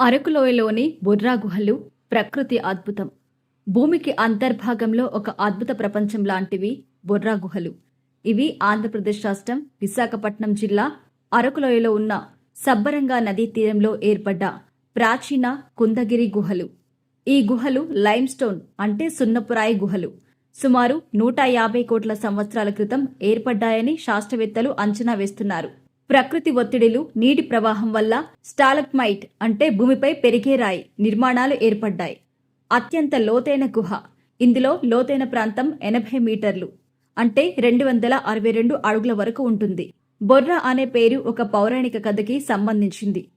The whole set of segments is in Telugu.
అరకులోయలోని బుర్రా గుహలు ప్రకృతి అద్భుతం. భూమికి అంతర్భాగంలో ఒక అద్భుత ప్రపంచం లాంటివి బుర్రా గుహలు. ఇవి ఆంధ్రప్రదేశ్ రాష్ట్రం విశాఖపట్నం జిల్లా అరకులోయలో ఉన్న సబ్బరంగా నదీ తీరంలో ఏర్పడ్డ ప్రాచీన కుందగిరి గుహలు. ఈ గుహలు లైమ్ స్టోన్ అంటే సున్నపురాయి గుహలు. సుమారు నూట యాభై కోట్ల సంవత్సరాల క్రితం ఏర్పడ్డాయని శాస్త్రవేత్తలు అంచనా వేస్తున్నారు. ప్రకృతి ఒత్తిడిలు నీటి ప్రవాహం వల్ల స్టాలక్మైట్ అంటే భూమిపై పెరిగే రాయి నిర్మాణాలు ఏర్పడ్డాయి. అత్యంత లోతైన గుహ. ఇందులో లోతైన ప్రాంతం ఎనభై మీటర్లు అంటే రెండు వందల అరవై రెండు అడుగుల వరకు ఉంటుంది. బొర్రా అనే పేరు ఒక పౌరాణిక కథకి సంబంధించింది.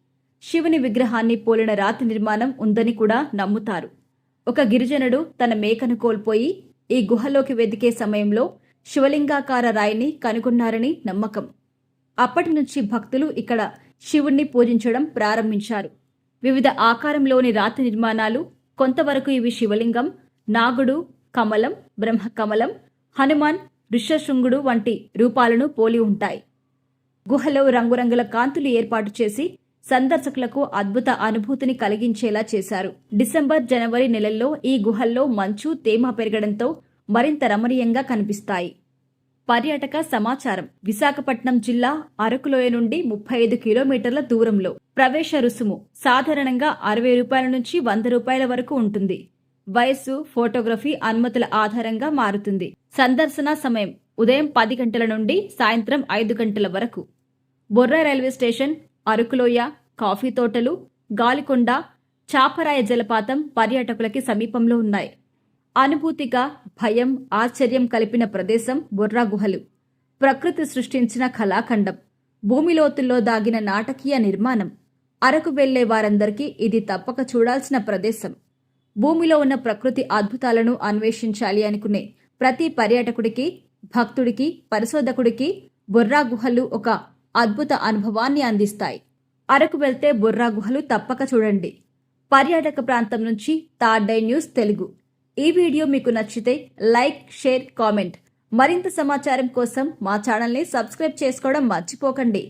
శివుని విగ్రహాన్ని పోలిన రాతి నిర్మాణం ఉందని కూడా నమ్ముతారు. ఒక గిరిజనుడు తన మేకను కోల్పోయి ఈ గుహలోకి వెతికే సమయంలో శివలింగాకార రాయిని కనుగొన్నారని నమ్మకం. అప్పటి నుంచి భక్తులు ఇక్కడ శివుణ్ణి పూజించడం ప్రారంభించారు. వివిధ ఆకారంలోని రాతి నిర్మాణాలు కొంతవరకు ఇవి శివలింగం నాగుడు కమలం బ్రహ్మకమలం హనుమాన్ ఋషశృంగుడు వంటి రూపాలను పోలి ఉంటాయి. గుహలో రంగురంగుల కాంతులు ఏర్పాటు చేసి సందర్శకులకు అద్భుత అనుభూతిని కలిగించేలా చేశారు. డిసెంబర్ జనవరి నెలల్లో ఈ గుహల్లో మంచు తేమ పెరగడంతో మరింత రమణీయంగా కనిపిస్తాయి. పర్యాటక సమాచారం. విశాఖపట్నం జిల్లా అరకులోయ నుండి ముప్పై ఐదు కిలోమీటర్ల దూరంలో ప్రవేశ రుసుము సాధారణంగా అరవై రూపాయల నుంచి వంద రూపాయల వరకు ఉంటుంది. వయస్సు ఫోటోగ్రఫీ అనుమతుల ఆధారంగా మారుతుంది. సందర్శన సమయం ఉదయం పది గంటల నుండి సాయంత్రం ఐదు గంటల వరకు. Borra railway station Arakuloya coffee తోటలు గాలికొండ చాపరాయ జలపాతం పర్యాటకులకి సమీపంలో ఉన్నాయి. అనుభూతిగా భయం ఆశ్చర్యం కలిపిన ప్రదేశం బొర్రా గుహలు. ప్రకృతి సృష్టించిన కళాఖండం. భూమి లోతుల్లో దాగిన నాటకీయ నిర్మాణం. అరకు వెళ్ళే వారందరికీ ఇది తప్పక చూడాల్సిన ప్రదేశం. భూమిలో ఉన్న ప్రకృతి అద్భుతాలను అన్వేషించాలి అనుకునే ప్రతి పర్యాటకుడికి భక్తుడికి పరిశోధకుడికి బొర్రా గుహలు ఒక అద్భుత అనుభవాన్ని అందిస్తాయి. అరకు వెళ్తే బొర్రా గుహలు తప్పక చూడండి. పర్యాటక ప్రాంతం నుంచి తార్డై న్యూస్ తెలుగు. ఈ వీడియో మీకు నచ్చితే లైక్ షేర్ కామెంట్. మరింత సమాచారం కోసం మా ఛానల్ని సబ్స్క్రైబ్ చేసుకోవడం మర్చిపోకండి.